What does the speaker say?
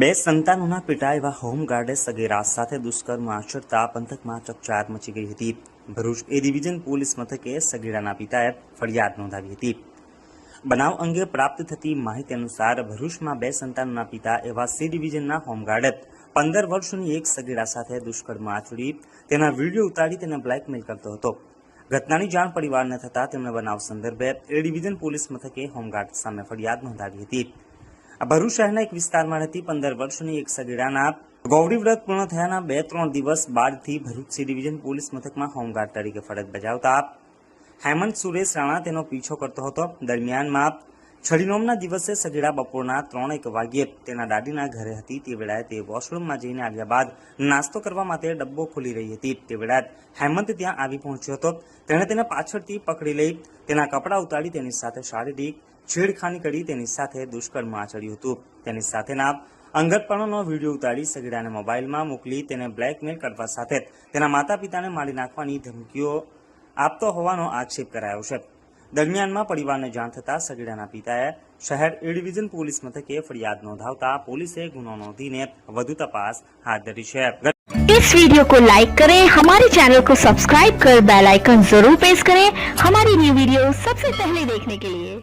બે સંતાનોના પિતા એવા હોમગાર્ડે સગીરા સાથે દુષ્કર્મ આચરતા પંથકમાં ચકચાર મચી ગઈ હતી. ભરૂચ એ ડિવિઝન પોલીસ મથકે સગીરાના પિતાએ ફરિયાદ નોંધાવી હતી. બનાવ અંગે પ્રાપ્ત થતી માહિતી અનુસાર ભરૂચમાં બે સંતાનોના પિતા એવા સી ડિવિઝનના હોમગાર્ડે પંદર વર્ષની એક સગીરા સાથે દુષ્કર્મ આચરી તેના વીડિયો ઉતારી તેને બ્લેકમેલ કરતો હતો. ઘટનાની જાણ પરિવારને થતાં તેમણે બનાવ સંદર્ભે એ ડિવિઝન પોલીસ મથકે હોમગાર્ડ સામે ફરિયાદ નોંધાવી હતી. આ ભરૂચ શહેરના એક વિસ્તારમાં રહેતી પંદર વર્ષની એક સગીરાના ગૌરી વ્રત પૂર્ણ થયાના બે ત્રણ દિવસ બાદથી ભરૂચ સી ડિવિઝન પોલીસ મથકમાં હોમગાર્ડ તરીકે ફરજ બજાવતા હેમંત સુરેશ રાણા તેનો પીછો કરતો હતો. દરમિયાનમાં છડીનોમના દિવસે સગીડા બપોરના ત્રણ એક વાગ્યે તેના દાદીના ઘરે હતી. તે વેળાએ તે વોશરૂમમાં જઈને આવ્યા બાદ નાસ્તો કરવા માટે ડબ્બો ખોલી રહી હતી. તે વેળાએ હેમંત ત્યાં આવી પહોંચ્યો હતો. તેણે તેને પાછળથી પકડી લઈ તેના કપડાં ઉતારી તેની સાથે શારીરિક છેડખાની કરી તેની સાથે દુષ્કર્મ આચર્યું હતું. તેની સાથેના અંગતપણોનો વીડિયો ઉતારી સગીડાને મોબાઈલમાં મોકલી તેને બ્લેકમેલ કરવા સાથે તેના માતા પિતાને મારી નાખવાની ધમકીઓ આપતો હોવાનો આક્ષેપ કરાયો છે. દરમિયાનમાં પરિવારને જાણ થતાં સગીરાના પિતાએ શહેર એ ડિવિઝન પોલીસ મથકે ફરિયાદ નોંધાવતા પોલીસે ગુનો નોંધીને વધુ તપાસ હાથ ધરી છે इस वीडियो को लाइक करें हमारे चैनल को सब्सक्राइब कर बेल आइकन जरूर प्रेस करें हमारी न्यू वीडियो सबसे पहले देखने के लिए